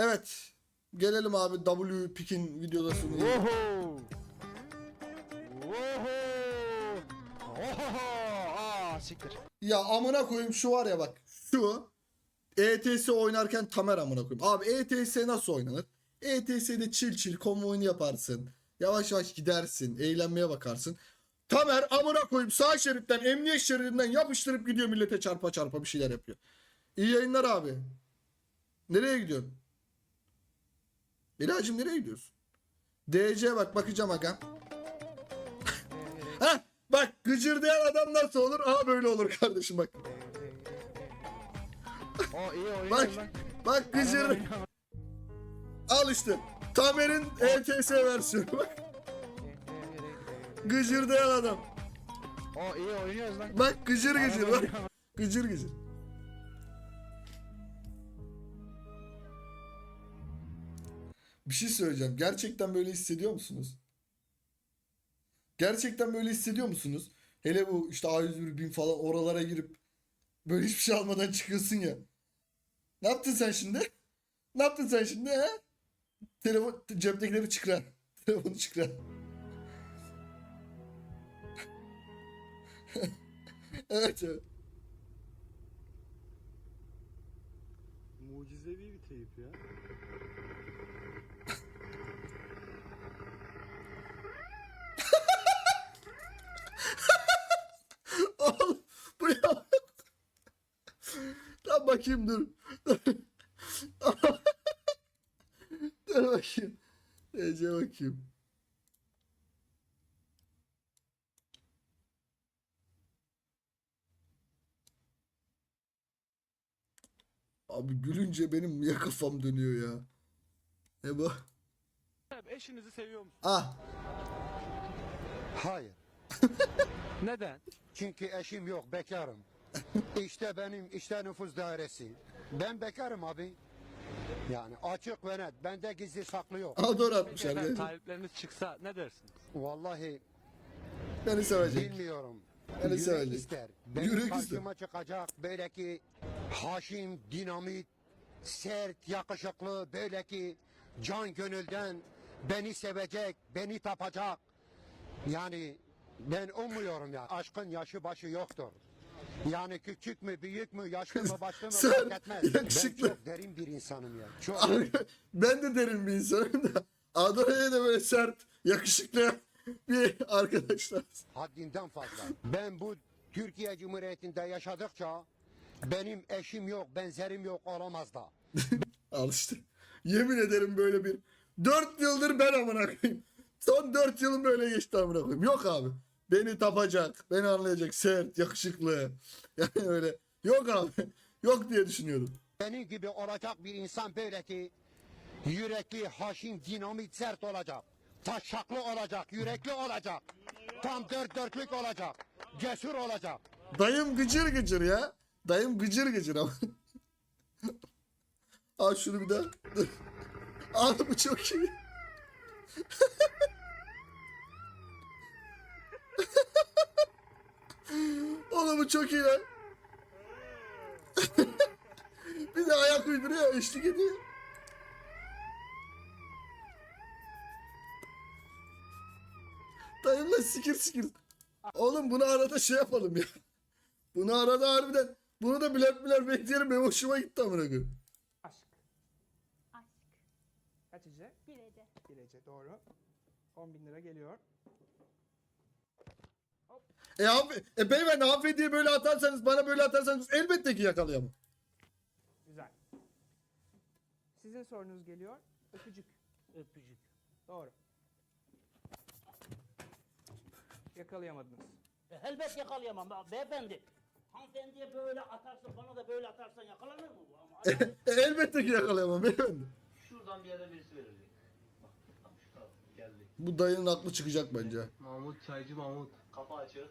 Evet. Gelelim abi W Pick'in videodasını. Oho. Oho. Oho. Aa siktir. Ya amına koyayım şu var ya bak. Şu ETS oynarken Tamer amına koyayım. Abi ETS nasıl oynanır? ETS'de çil çil konvoyunu yaparsın. Yavaş yavaş gidersin. Eğlenmeye bakarsın. Tamer amına koyayım sağ şeritten emniyet şeridinden yapıştırıp gidiyor millete çarpa çarpa bir şeyler yapıyor. İyi yayınlar abi. Nereye gidiyorsun? İlacım nereye gidiyorsun? DC bak bakacağım aga. Heh bak gıcırdayan adam nasıl olur? Aha böyle olur kardeşim bak. O iyi oynuyor Bak lan. bak gıcır. Al işte. Tamer'in ETS versiyonu bak. Gıcırdayan adam. O iyi oynuyoruz lan. Bak gıcır gıcır bak. Gıcır gıcır. Bir şey söyleyeceğim. Gerçekten böyle hissediyor musunuz? Gerçekten böyle hissediyor musunuz? Hele bu işte A101 bin falan oralara girip böyle hiçbir şey almadan çıkıyorsun ya. Ne yaptın sen şimdi? Ne yaptın sen şimdi he? Telefon ceptekileri çıkar. Telefonu çıkar. evet evet. Mucizevi bir teyip ya. Oğlum bu ya. Lan bakayım dur. dur bakayım. Ece bakayım. Abi gülünce benim ya kafam dönüyor ya. Ne bu? Eşinizi seviyor musun? Ah. Hayır. Neden? Çünkü eşim yok, bekarım. İşte benim işte nüfus dairesi. Ben bekarım abi. Yani açık ve net. Bende gizli saklı yok. Ador Peki atmışlar. efendim talipleriniz çıksa ne dersiniz? Vallahi Beni sevecek. bilmiyorum. Öyle Yürek söyle. ister. Benim Yürek karşıma çıkacak böyle ki haşim, dinamit, sert, yakışıklı, böyle ki can gönülden beni sevecek, beni tapacak. Yani ben umuyorum ya. Aşkın yaşı başı yoktur. Yani küçük mü, büyük mü, yaşlı mı, başlı mı Sen fark etmez. Ben yakışıklı. çok derin bir insanım ya. Çok. ben de derin bir insanım da. Adora'ya da böyle sert, yakışıklı bir arkadaşlar. haddinden fazla. Ben bu Türkiye Cumhuriyeti'nde yaşadıkça benim eşim yok, benzerim yok olamaz da. Al işte. Yemin ederim böyle bir. Dört yıldır ben amına koyayım. Son dört yılım böyle geçti amına koyayım. Yok abi. Beni tapacak, beni anlayacak, sert, yakışıklı. Yani öyle. Yok abi. Yok diye düşünüyordum. Benim gibi olacak bir insan böyle ki yürekli, haşim, dinamit, sert olacak. Taşaklı olacak, yürekli olacak. Tam dört dörtlük olacak. Cesur olacak. Dayım gıcır gıcır ya. Dayım gıcır gıcır ama. Al şunu bir daha. Al bu çok iyi. Oğlum bu çok iyi lan. bir de ayak uyduruyor, eşlik ediyor. Dayımla sikir sikir. Oğlum bunu arada şey yapalım ya. Bunu arada harbiden bunu da biler biler bekleyelim benim hoşuma gitti amına koyayım. Aşk. Aşk. Kaç Ece? Bir Ece. Bir Ece doğru. 10 bin lira geliyor. E abi, e beyefendi hanımefendiye böyle atarsanız bana böyle atarsanız elbette ki yakalayamam. Güzel. Sizin sorunuz geliyor. Öpücük. Öpücük. Doğru. Yakalayamadınız. E, elbet yakalayamam be- beyefendi. Hanımefendiye böyle atarsan bana da böyle atarsan yakalanır mı bu? Ama E, elbette ki yakalayamam beyefendi. şuradan bir yerden birisi verilecek. Bak, bak şu taraf geldi. Bu dayının aklı çıkacak bence. Mahmut Çaycı Mahmut. Kafa açık.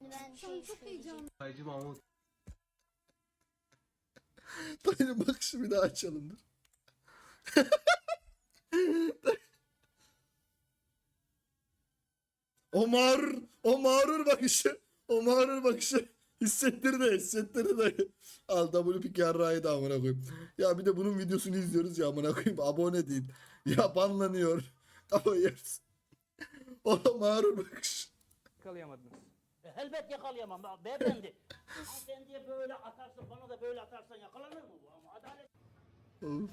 Ben şey çok heyecanlıyım. Çaycı Mahmut. Dayının bakışı bir daha açalım dur. o mağrur, o mağrur bakışı, o mağrur bakışı Hissettirdi hissettirdi. Al W pick yarrağıyı da amına koyayım. Ya bir de bunun videosunu izliyoruz ya amına koyayım. Abone değil. Ya banlanıyor. Ama yersin. Ona mağrur bakış. Yakalayamadınız. E, elbet yakalayamam be- beyefendi. Hanımefendiye böyle atarsın bana da böyle atarsan yakalanır mı bu? Ama adalet Of.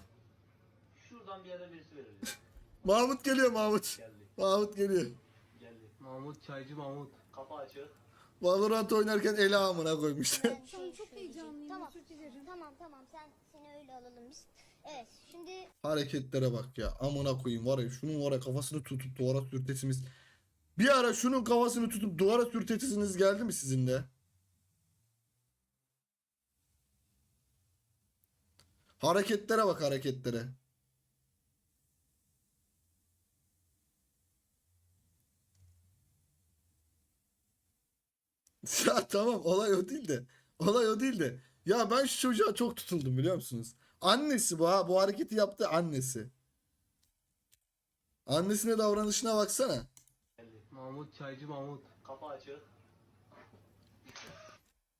Şuradan bir yerden birisi verir. Mahmut geliyor Mahmut. Mahmut geliyor. Geldi. Mahmut Çaycı Mahmut. Kafa açık. Valorant oynarken ele amına koymuştu. Ben Şu an şey çok heyecanlıyım. Tamam. Özür dilerim. Tamam tamam sen seni öyle alalım biz. Şimdi Hareketlere bak ya. Amına koyayım var ya şunun var ya kafasını tutup duvara sürtesimiz. Bir ara şunun kafasını tutup duvara sürtesiniz geldi mi sizin de? Hareketlere bak hareketlere. Ya tamam olay o değil de. Olay o değil de. Ya ben şu çocuğa çok tutuldum biliyor musunuz? Annesi bu ha. Bu hareketi yaptı annesi. Annesine davranışına baksana. Mahmut Çaycı Mahmut. Kafa açık.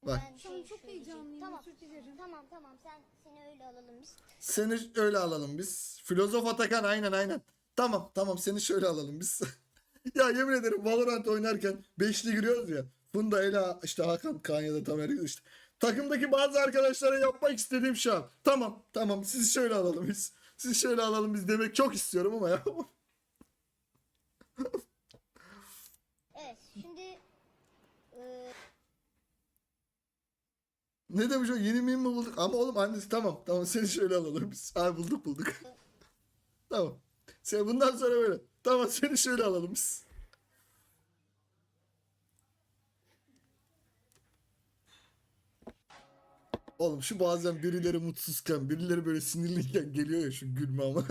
Bak. ben Şu an şey çok söyleyeceğim. heyecanlıyım. Tamam. Özür dilerim. Tamam tamam sen seni öyle alalım biz. Seni öyle alalım biz. Filozof Atakan aynen aynen. Tamam tamam seni şöyle alalım biz. ya yemin ederim Valorant oynarken beşli giriyoruz ya. Funda Ela işte Hakan Kaan ya da Tamer işte. Takımdaki bazı arkadaşlara yapmak istediğim şu an. Tamam tamam sizi şöyle alalım biz. Sizi şöyle alalım biz demek çok istiyorum ama ya. Evet şimdi e, ne demiş o yeni miyim mi bulduk? Ama oğlum annesi tamam tamam seni şöyle alalım biz. Ha bulduk bulduk. tamam. Sen bundan sonra böyle. Tamam seni şöyle alalım biz. Oğlum şu bazen birileri mutsuzken, birileri böyle sinirliyken geliyor ya şu gülme ama.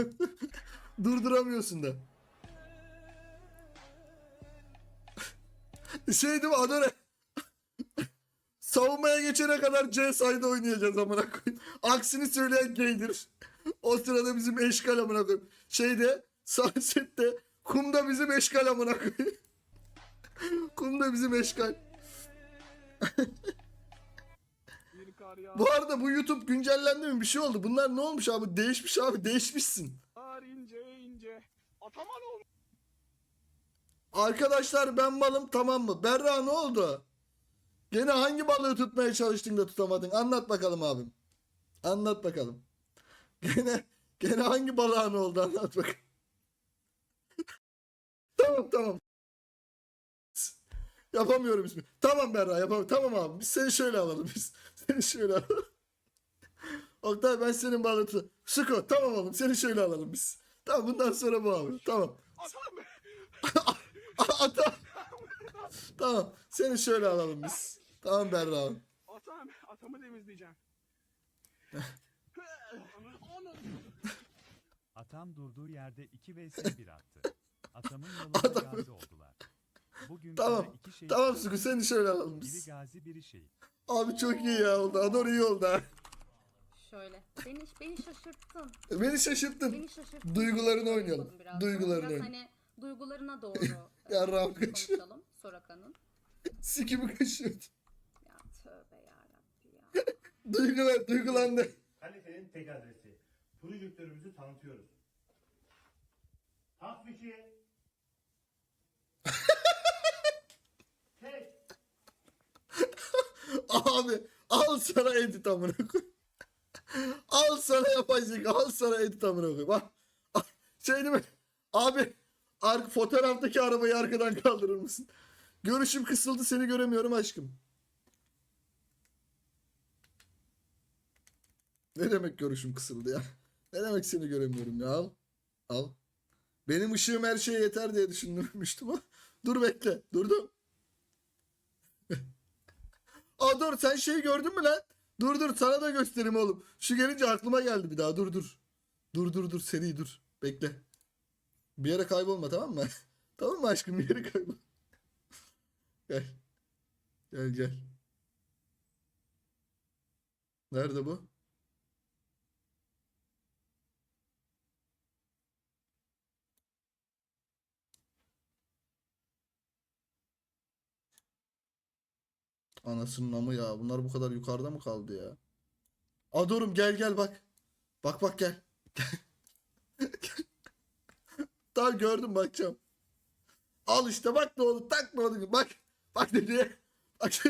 Durduramıyorsun da. Şey değil mi Adore? Savunmaya geçene kadar C sayda oynayacağız amına koyayım. Aksini söyleyen gaydir. O sırada bizim eşkal amına koyayım. Şeyde Sunset'te kumda bizim eşkal amına koyayım. kumda bizim eşkal. Bu arada bu YouTube güncellendi mi bir şey oldu. Bunlar ne olmuş abi? Değişmiş abi. Değişmişsin. ince ince. Ataman oldu. Arkadaşlar ben balım tamam mı? Berra ne oldu? Gene hangi balığı tutmaya çalıştın da tutamadın? Anlat bakalım abim. Anlat bakalım. Gene gene hangi balığa ne oldu anlat bakalım. tamam tamam. Yapamıyorum ismi. Tamam Berra yapamıyorum. Tamam abi biz seni şöyle alalım biz. Seni şöyle alalım. Oktay ben senin tut. Suko tamam oğlum seni şöyle alalım biz. Tamam bundan sonra bu abi. Tamam. Ata. tamam. Seni şöyle alalım biz. Tamam Berra abi. Atam, atamı temizleyeceğim. Atam durduğu yerde 2 vs 1 attı. Atamın yolunda Adam- gazi oldular. Bugün Tamam. iki şehit Tamam. Suku seni şöyle alalım Biri biz. gazi biri şehit. Abi çok iyi ya oldu. Ador iyi oldu ha. Şöyle. Beni, beni şaşırttın. Beni şaşırttın. Beni şaşırttın. Duygularını oynayalım. Biraz. Duygularını Biraz oynayalım. hani duygularına doğru Ya e, Rabbim kaçıyor. konuşalım Soraka'nın. Sikimi kaşıyordu. Ya tövbe yarabbi ya. Duygular, duygulandı. Kalitenin tek adresi. Prodüktörümüzü tanıtıyoruz. Hasbiki. tek. Abi al sana edit amına koy. al sana yapay zeka. Al sana edit amına koy. Bak. Şey değil mi? Abi ar- fotoğraftaki arabayı arkadan kaldırır mısın? Görüşüm kısıldı seni göremiyorum aşkım. Ne demek görüşüm kısıldı ya? Ne demek seni göremiyorum ya? Al. Al. Benim ışığım her şeye yeter diye düşünmüştüm. Dur bekle. Durdum. Aa dur sen şeyi gördün mü lan? Dur dur sana da göstereyim oğlum. Şu gelince aklıma geldi bir daha dur dur. Dur dur dur seri dur. Bekle. Bir yere kaybolma tamam mı? tamam mı aşkım bir yere kaybol. gel. Gel gel. Nerede bu? Anasının amı ya. Bunlar bu kadar yukarıda mı kaldı ya? Adorum gel gel bak. Bak bak gel. Tamam gördüm bakacağım. Al işte bak ne oldu tak ne oldu bak. Bak dedi. Bak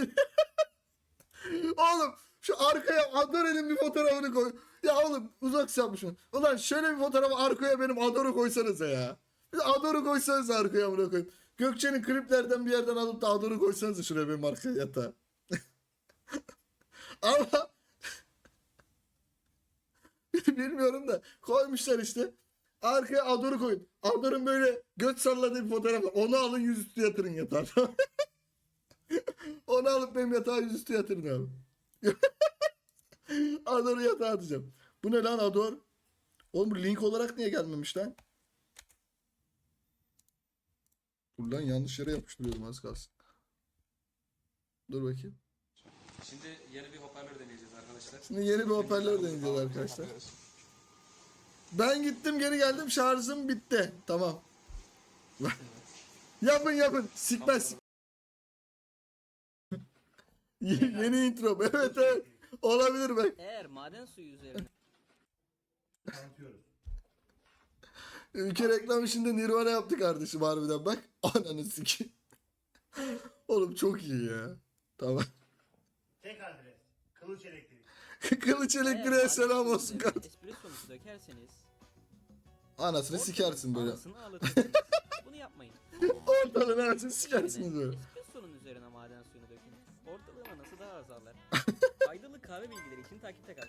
oğlum şu arkaya Ador'un bir fotoğrafını koy. Ya oğlum uzak yapmışsın. Ulan şöyle bir fotoğraf arkaya benim Ador'u koysanıza ya. Bir koysanız arkaya amına. Gökçe'nin kliplerden bir yerden alıp da Ador'u koysanız şuraya benim arkaya yatağa. Ama bilmiyorum da koymuşlar işte. Arkaya Ador'u koyun. Ador'un böyle göt salladığı bir fotoğraf var. Onu alın yüzüstü yatırın yatağa. Onu alıp benim yatağa yüzüstü yatırın abi. Ador'u yatağa atacağım. Bu ne lan Ador? Oğlum link olarak niye gelmemiş lan? Dur yanlış yere yapıştırıyordum az kalsın. Dur bakayım. Şimdi yeni bir hoparlör deneyeceğiz arkadaşlar. Şimdi yeni bir hoparlör deneyeceğiz arkadaşlar. Ben gittim geri geldim şarjım bitti. Tamam. yapın yapın. Sikmez. Ye- yeni intro. Evet evet. Olabilir bak. Eğer maden suyu üzerine Tanıtıyoruz. Ülke reklam işinde Nirvana yaptı kardeşim harbiden bak. Ananı sikeyim. Oğlum çok iyi ya. Tamam. Kılıç elektrik. Kılıç elektriğe selam olsun kardeşim. espressonuzu dökerseniz Anasını sikersin böyle. anasını ağlatırsınız. Bunu yapmayın. Ortalığın anasını sikersiniz böyle. Espresso'nun üzerine maden suyunu dökün. Ortalığın anası daha azalır. Faydalı kahve bilgileri için takipte kal.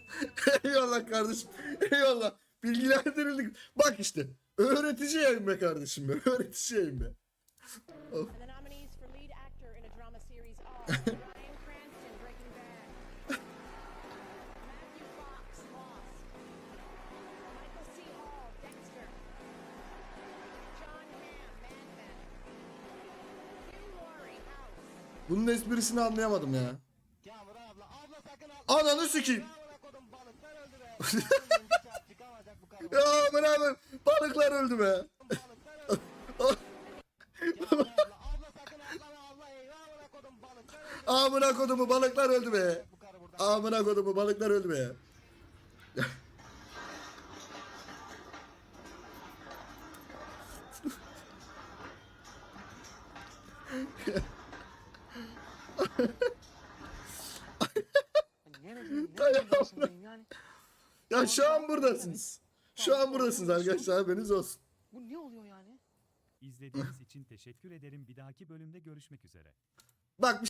Eyvallah kardeşim. Eyvallah. Bilgilendirildik. Bak işte. Öğretici yayın be kardeşim be. Öğretici yayın be. And the nominees for lead actor in a drama series are Bunun esprisini anlayamadım ya. Ananı sikeyim. ya beraber balıklar öldü be. Amına kodumu balıklar öldü be. Amına kodumu balıklar öldü be. yani. Ya şu an buradasınız. Şu an buradasınız arkadaşlar haberiniz olsun. Bu ne oluyor yani? İzlediğiniz için teşekkür ederim. Bir dahaki bölümde görüşmek üzere. Bak